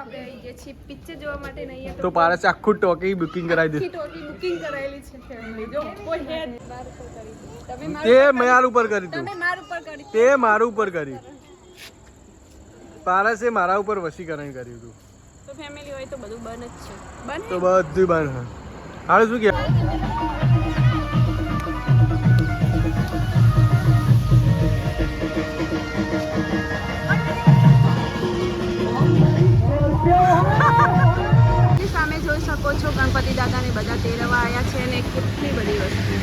આપણે આવી ગયા છીએ પિક્ચર જોવા માટે ને તો પારસે આખું ટોકી બુકિંગ કરાવી દીધું ટોકી બુકિંગ કરાયેલી છે ફેમિલી જો કોઈ હે. તમે તે માર ઉપર કરી તમે તું માર ઉપર કરી તે મારું ઉપર કરી. પારસે મારા ઉપર વશીકરણ કર્યું હતું. તો ફેમિલી હોય તો બધું બન જ છે. બન તો બધું બન હા હાલ શું કે શકો છો. ગણપતિ દાદાને બધા તેરવા આવ્યા છે અને કેટલી બધી વસ્તુ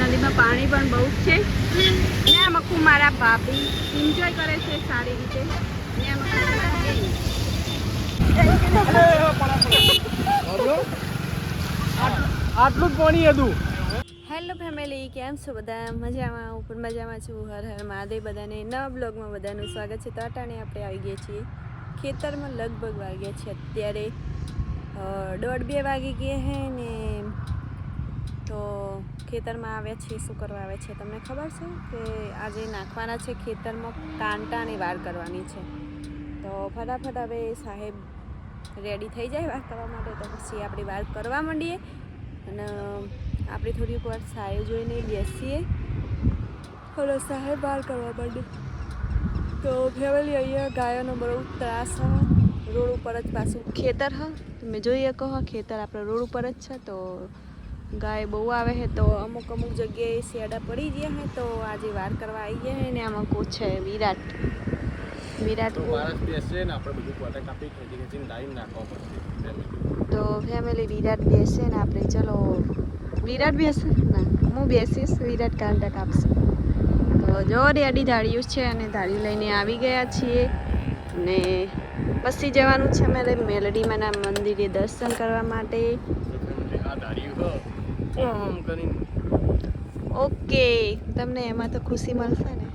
નદીમાં પાણી પણ બહુ જ છે. ને આમ આખું મારા ભાભી એન્જોય કરે છે સારી રીતે. ને આ મક્કુ મારા બેન. આટલું જ પાણી હતું. હેલો ફેમિલી કેમ છો બધા? મજામાં? હું પણ મજામાં છું. હર હર મહાદેવ બધાને નવા બ્લોગમાં બધાનું સ્વાગત છે. તો અટાણે આપણે આવી ગયા છીએ. ખેતરમાં લગભગ વાગ્યા છે અત્યારે. દોઢ બે વાગી ગયા હે ને તો ખેતરમાં આવ્યા છે શું કરવા આવ્યા છે તમને ખબર છે કે આજે નાખવાના છે ખેતરમાં કાંટાની વાર કરવાની છે. તો ફટાફટ હવે સાહેબ રેડી થઈ જાય વાર કરવા માટે, તો પછી આપણે વાર કરવા માંડીએ. અને આપણે થોડીક વાર સાહેબ જોઈને બેસીએ. થોડો સાહેબ, વાર કરવા માંડીએ તો ફેમિલી અહીંયા ગાયોનો બહુ ત્રાસ હ રોડ ઉપર જ પાછું ખેતર હ. તમે જોઈ શકો ખેતર આપણે રોડ ઉપર જ છે તો ગાય બહુ આવે છે તો અમુક અમુક જગ્યાએ શેડા પડી ગયા હે તો આજે વાર કરવા આવી ગયા હે ને આમાં કો છે? વિરાટ. વિરાટ તો ફેમિલી વિરાટ બેસે ને આપણે ચલો. વિરાટ બેસે? ના હું બેસીશ વિરાટ કાંટા કાપશે. તો જો રેડી ધાડિયું છે અને ધાડિયું લઈને આવી ગયા છીએ અને પછી જવાનું છે અમારે મેલડીમાંના મંદિરે દર્શન કરવા માટે. ઓકે તમને એમાં તો ખુશી મળશે ને.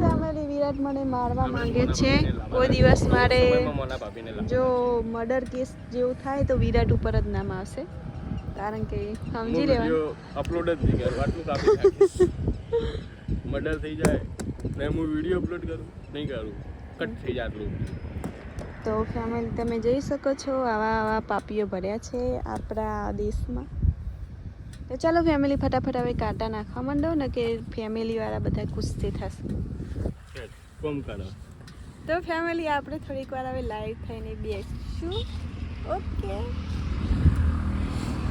ફેમિલી વિરાટ મને મારવા માંગે છે. કોઈ દિવસ મારે જો મર્ડર કેસ જેવું થાય તો વિરાટ ઉપર જ નામ આવશે. કારણ કે સમજી લેવાનું. અપલોડ જ નહીં કરું. આટલું કાપી મર્ડર થઈ જાય ને હું વીડિયો અપલોડ કરું? નહીં કરું. કટ થઈ જાય આટલું. તો ફેમિલી તમે જોઈ શકો છો. આવા આવા પાપીઓ ભર્યા છે આપણા દેશમાં. તો ચાલો ફેમિલી ફટાફટ હવે કાંટા નાખવા માંડો ને કે ફેમિલીવાળા બધા ખુશથી થશે. તો ફેમિલી આપણે થોડીક વાર હવે લાઈવ થઈને બેસીશું. ઓકે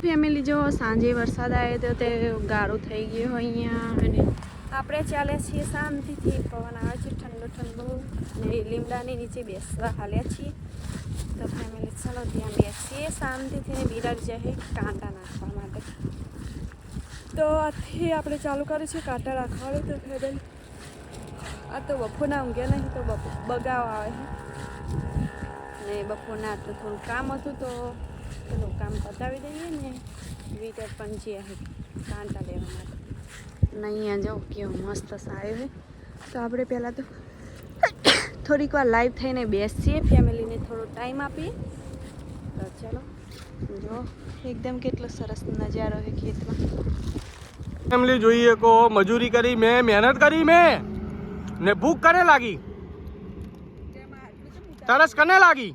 ફેમિલી જો સાંજે વરસાદ આવ્યો તો તે ગાળો થઈ ગયો અહીંયા અને આપણે ચાલ્યા છીએ શાંતિથી. પવન આવે છે, ઠંડો ઠંડો. ને લીમડાની નીચે બેસવા હાલ્યા છીએ. તો ફેમિલી ચાલો ત્યાં બેસીએ શાંતિથી ને બિરાડ જાય કાંટા નાખવા માટે. તો આથી આપણે ચાલુ કર્યું છે કાંટા રાખવાનું તો ફેમિલી આ તો બપોરના ઊંઘ્યા નહીં, તો બપો, બગાવ આવે ને બપોરના આટલું થોડું કામ હતું, તો પેલું કામ પતાવી દઈએ ને. વીટર પણ જે કાંટા લેવા માટે. ને અહીંયા જાઓ કેવો મસ્ત સારું છે. તો આપણે પહેલાં તો થોડીક વાર લાઈવ થઈને બેસીએ ફેમિલીને થોડો ટાઈમ આપીએ. તો ચાલો જો એકદમ કેટલો સરસ નજારો છે ખેતમાં. ફેમિલી જોઈએ કો મજૂરી કરી મેં મહેનત કરી મેં ને ભૂખ કને લાગી? તરસ કને લાગી?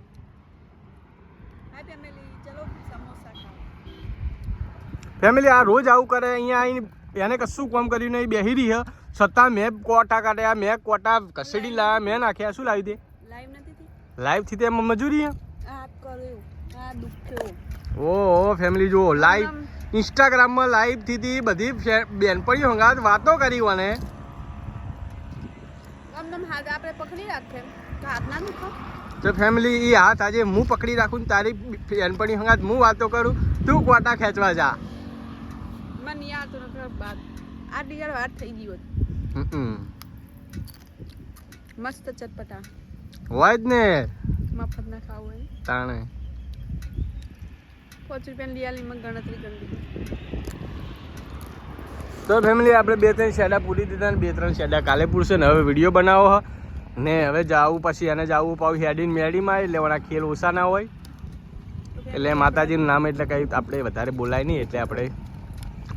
ફેમિલી આ રોજ આવું કરે અહીંયા આવીને એને કશું કામ કર્યું નહીં બેહી રહી છતાં મેં કોટા કાઢ્યા મેં કોટા કસેડી લાવ્યા મેં નાખ્યા. શું લાવી દે લાઈવથી તે મજૂરી ઓ ફેમિલી જુઓ. લાઈવ ઇન્સ્ટાગ્રામમાં લાઈવથી હતી બધી બેનપણી બેનપણીઓ હંગાત વાતો કરી મને તો તો ફેમિલી એ હાથ આજે હું પકડી રાખું ને તારી બેનપણી હંગાત હું વાતો કરું તું કોટા ખેંચવા જા. મને યાદ બાદ. આ ડિયર વાર થઈ ગઈ હોત. મસ્ત ચટપટા. હોય જ ને. મફત ના ખાવું હોય. તાણે. પાંચ રૂપિયાની લિયાલીમાં ગણતરી કરી તો ફેમિલી આપણે બે ત્રણ શેડા પૂરી દીધા ને બે ત્રણ શેડા કાલે પૂરશે ને. હવે વીડિયો બનાવો હ. ને હવે જાવું પછી એને જાવું પાછું હેડીને મેળીમાં એટલે વણા ખેલ ઓછા ના હોય. એટલે માતાજીનું નામ એટલે કંઈ આપણે વધારે બોલાય નહીં. એટલે આપણે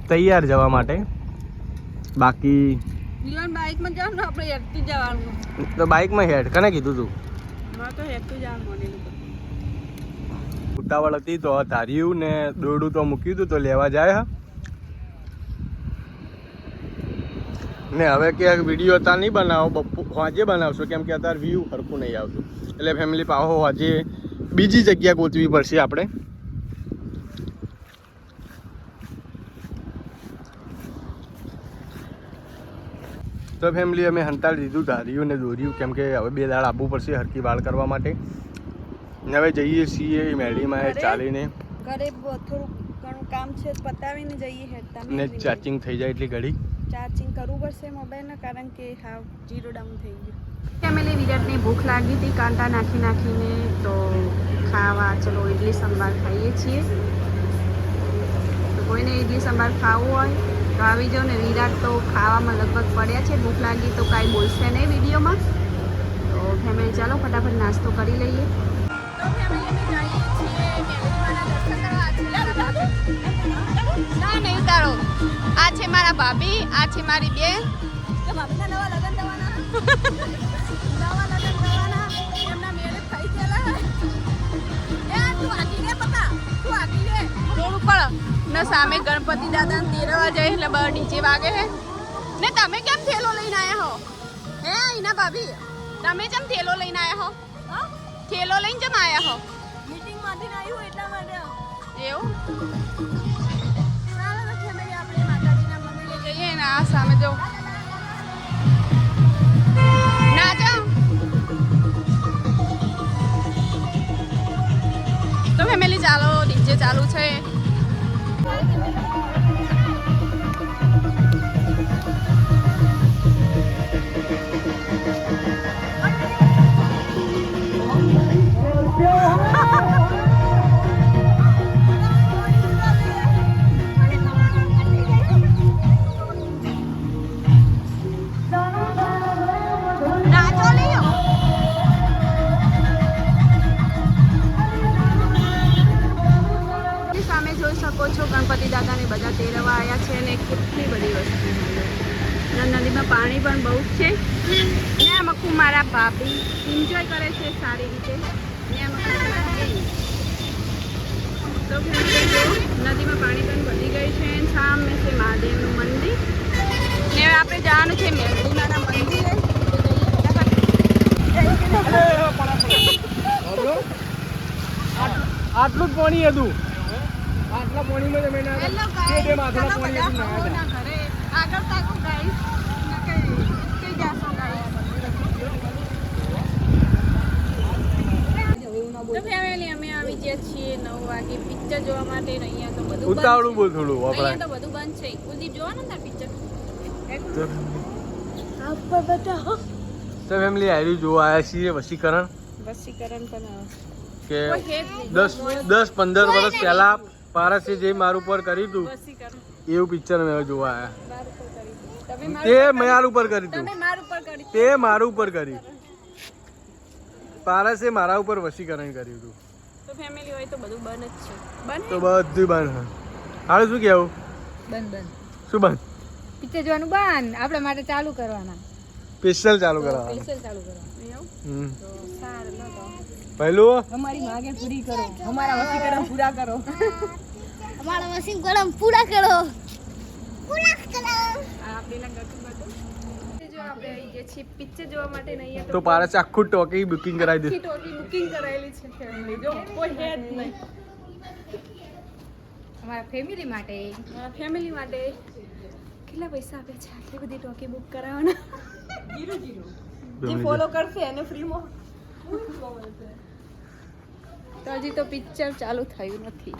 તૈયાર જવા માટે. બાકી તો બાઇકમાં હેડ. કને કીધું તું? ઉતાવળ હતી તો ધાર્યું ને દોરડું તો મૂક્યું હતું તો લેવા જાય ને હવે કે વીડિયો અત્યારે નહીં બનાવો બપોર હોજે બનાવશો કેમ કે અત્યારે વ્યૂ સરખું નહીં આવતું. એટલે ફેમિલી પાહો આજે બીજી જગ્યા ગોતવી પડશે આપણે. તો ફેમિલી અમે હંતાળી દીધું ધાર્યું ને દોર્યું કેમ કે હવે બે દાળ આપવું પડશે હરકી વાળ કરવા માટે. ને હવે જઈએ છીએ મેડીમાં ચાલીને. ઘરે બ- ઘણું કામ છે પતાવીને જઈએ હેડતા ને ચાર્જિંગ થઈ જાય એટલી ઘડી. ચાર્જિંગ કરવું પડશે મોબાઈલના કારણ કે હા જીરો ડાઉન થઈ ગયું. ફેમિલી વિરાટને ભૂખ લાગી હતી કાંટા નાખી નાખીને તો ખાવા ચલો ઇડલી સંભાર ખાઈએ છીએ. તો કોઈને ઇડલી સંભાર ખાવું હોય તો આવી જાઓ ને, વિરાટ તો ખાવામાં લગભગ પડ્યા છે, ભૂખ લાગી તો કાંઈ બોલશે નહીં વિડીયોમાં. તો ફેમિલી ચાલો ફટાફટ નાસ્તો કરી લઈએ. ઉતારો. આ છે મારા ભાભી, આ છે મારી બેન. ને સામે ગણપતિ દાદા તેરવા જાય એટલે બહાર ડીજે વાગે છે ને તમે કેમ થેલો લઈને આવ્યા હો? હે ઈના ભાભી. તમે કેમ થેલો લઈને આવ્યા હો? થેલો લઈને કેમ આવ્યા હો? મીટિંગમાંથી આવ્યું એટલા માટે. એવું? જઈએ ને આ સામે જો. ના જાઓ તો ફેમિલી ચાલો ડીજે ચાલુ છે. Gracias. ગણપતિ દાદાને બધા તેરવા આવ્યા છે અને કેટલી બધી વસ્તુ નદીમાં પાણી પણ બહુ જ છે. ને આ મખું મારા ભાભી એન્જોય કરે છે સારી રીતે. ને નદીમાં પાણી પણ વધી ગઈ છે સામે છે મહાદેવનું મંદિર. ને આપણે જવાનું છે મેલડીમાના મંદિરે. આટલું જ પાણી હતું. આટલા પાણીમાં તમે ના હેલો બે બે માથાના પાણી ના. ઘરે આગળ તાકો ગાઈસ. કઈ જાશો ગાઈસ. તો ફેમિલી અમે આવી ગયા છીએ નવ વાગે. પિક્ચર જોવા માટે અહીંયા તો બધું ઉતાવળું. બોલ થોડું તો બધું બંધ છે. કુલદીપ જોવાનું ને પિક્ચર? તો ફેમિલી આવ્યું જોવા આવ્યા છીએ વસીકરણ વસીકરણ પણ કે દસ પંદર વર્ષ પહેલા પારસે જે મારું પર કર્યું હતું એવું પિક્ચર મેં જોવા આવ્યા ઉપર તે મારું ઉપર કર્યું હતું કરી તે મારું ઉપર કર્યું પારસે મારા ઉપર વસીકરણ કર્યું હતું તો ફેમિલી હોય તો બધું બંધ જ છે. તો બધું બંધ હાલ શું કહેવું બંધ બંધ. શું બંધ? પિક્ચર જોવાનું બંધ. આપણા માટે ચાલુ કરવાના. સ્પેશિયલ ચાલુ કરવાનું. સ્પેશિયલ ચાલુ કરવાના. એવું? હમ. સારું ન તો. પહેલું? અમારી માગે પૂરી કરો. અમારા વસીકરણ પૂરા કરો. અમારા વસીકરણ પૂરા કરો. પૂરા કરો. આ પેલા ગટુ ગટુ જો આપણે આવી ગયા છીએ પિક્ચર જોવા માટે નહીં અહીંયા તો પારસ આખું ટોકી બુકિંગ કરાવી દે. ટોકી બુકિંગ કરાયેલી છે ફેમિલી જો કોઈ હે જ નહીં. અમારા ફેમિલી માટે. મારા ફેમિલી માટે. કેટલા પૈસા આપે છે? આટલી બધી ટોકી બુક કરાવવાના? જે ફોલો કરશે એને ફ્રીમાં તો હજી તો પિક્ચર ચાલુ થયું નથી.